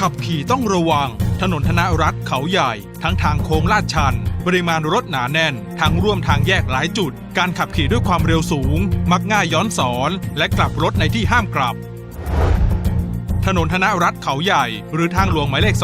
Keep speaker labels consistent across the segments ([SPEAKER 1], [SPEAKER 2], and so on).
[SPEAKER 1] ขับขี่ต้องระวัง ถนนธนรัฐเขาใหญ่ ทั้งทางโค้งลาดชัน ปริมาณรถหนาแน่น ทางร่วมทางแยกหลายจุด การขับขี่ด้วยความเร็วสูง มักง่ายย้อนสอน และกลับรถในที่ห้ามกลับ ถนนธนรัฐเขาใหญ่ หรือทางหลวงหมายเลข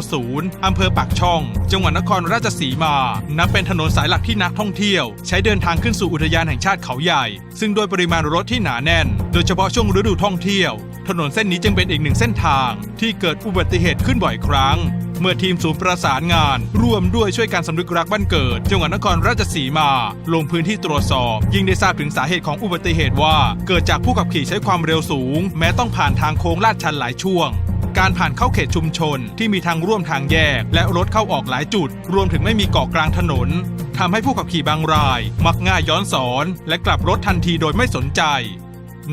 [SPEAKER 1] 2090 อำเภอปากช่อง จังหวัดนครราชสีมา นับเป็นถนนสายหลักที่นักท่องเที่ยว ใช้เดินทางขึ้นสู่อุทยานแห่งชาติเขาใหญ่ ซึ่งโดยปริมาณรถที่หนาแน่น โดยเฉพาะช่วงฤดูท่องเที่ยว ถนนเส้นนี้จึงเป็นอีกหนึ่งเส้นทาง ที่เกิดอุบัติเหตุขึ้นบ่อยครั้ง เมื่อทีมศูนย์ประสานงาน ร่วมด้วยช่วยการสำนึกรักบ้านเกิด จังหวัดนครราชสีมา ลงพื้นที่ตรวจสอบ ยิ่งได้ทราบถึงสาเหตุของอุบัติเหตุว่า เกิดจากผู้ขับขี่ใช้ความเร็วสูง แม้ต้องผ่านทางโค้งลาดชันหลายช่วงการผ่านเข้าเขตชุมชนที่มีทางร่วมทางแยก และรถเข้าออกหลายจุด รวมถึงไม่มีเกาะกลางถนนทำให้ผู้ขับขี่บางราย มักง่ายย้อนสอน และกลับรถทันทีโดยไม่สนใจ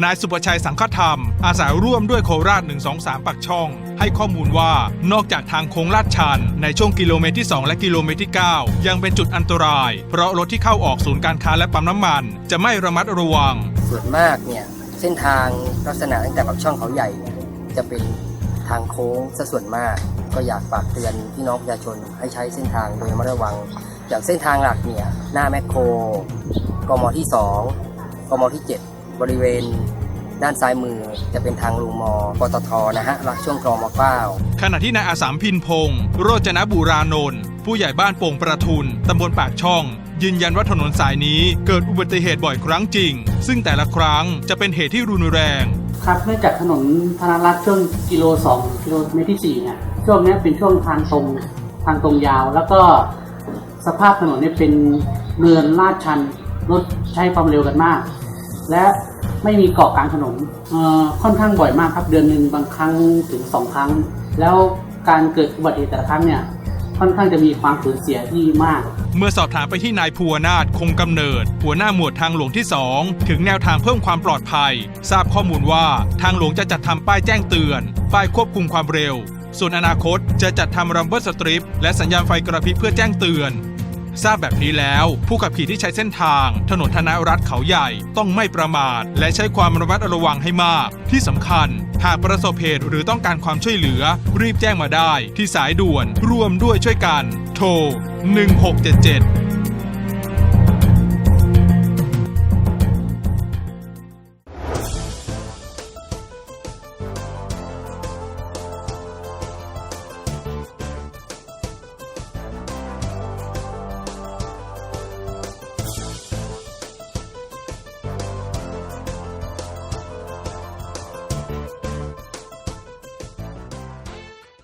[SPEAKER 1] นายสุประชัยสังฆธรรม อาสาร่วมด้วยโคราช 123 ปักช่อง ให้ข้อมูลว่านอกจากทางโค้งลาดชัน ในช่วงกิโลเมตรที่ 2 และกิโลเมตรที่ 9 ยังเป็นจุดอันตราย เพราะรถที่เข้าออกศูนย์การค้าและปั๊มน้ำมัน จะไม่ระมัดระวัง
[SPEAKER 2] ส่วนมากเนี่ยเส้นทางลักษณะตั้งแต่ปากช่องเขาใหญ่เนี่ยจะเป็นทางโค้งซะส่วนมาก ก็อยากฝากเตือนพี่น้องประชาชนให้ใช้เส้นทางโดยระมัดระวังอย่างเส้นทางหลักเนี่ยหน้าแมคโครกมที่ 2กมที่ 7 บริเวณด้านซ้ายมือจะเป็นทางลงมปตทนะฮะรักช่วงคลองมะเกล้า
[SPEAKER 1] ขณะที่นายอาสามพินพงศ์โรจนบุรานนท์ผู้ใหญ่บ้านโป่งประทุนตำบลปากช่อง ยืนยันว่าถนนสายนี้เกิดอุบัติเหตุบ่อยครั้งจริง ซึ่งแต่ละครั้งจะเป็นเหตุที่รุนแรง
[SPEAKER 3] ครับเนื่องจากถนนธนรัตน์ช่วงกิโลสองกิโลเมตรที่สี่เนี่ยช่วงเนี้ยเป็นช่วงทางตรงทางตรงยาว แล้วก็สภาพถนนเนี่ยเป็นเนินลาดชันรถใช้ความเร็วกันมาก และไม่มีเกาะกลางถนนค่อนข้างบ่อยมากครับ เดือนหนึ่งบางครั้งถึงสองครั้ง แล้วการเกิดอุบัติเหตุแต่ละครั้งเนี่ยค่อนข้างจะมีความสูญเสียที่มาก
[SPEAKER 1] เมื่อสอบถามไปที่นายภูวนาถคงกำเนิด หัวหน้าหมวดทางหลวงที่ 2 ถึงแนวทางเพิ่มความปลอดภัย ทราบข้อมูลว่าทางหลวงจะจัดทำป้ายแจ้งเตือน ป้ายควบคุมความเร็ว ส่วนอนาคตจะจัดทำรัมเบอร์สตริปและสัญญาณไฟกระพริบเพื่อแจ้งเตือน ทราบแบบนี้แล้ว ผู้ขับขี่ที่ใช้เส้นทาง ถนนธนรัฐเขาใหญ่ต้องไม่ประมาท และใช้ความระมัดระวังให้มาก ที่สำคัญ หากประสบเหตุหรือต้องการความช่วยเหลือ รีบแจ้งมาได้ ที่สายด่วนร่วมด้วยช่วยกัน โทร 1677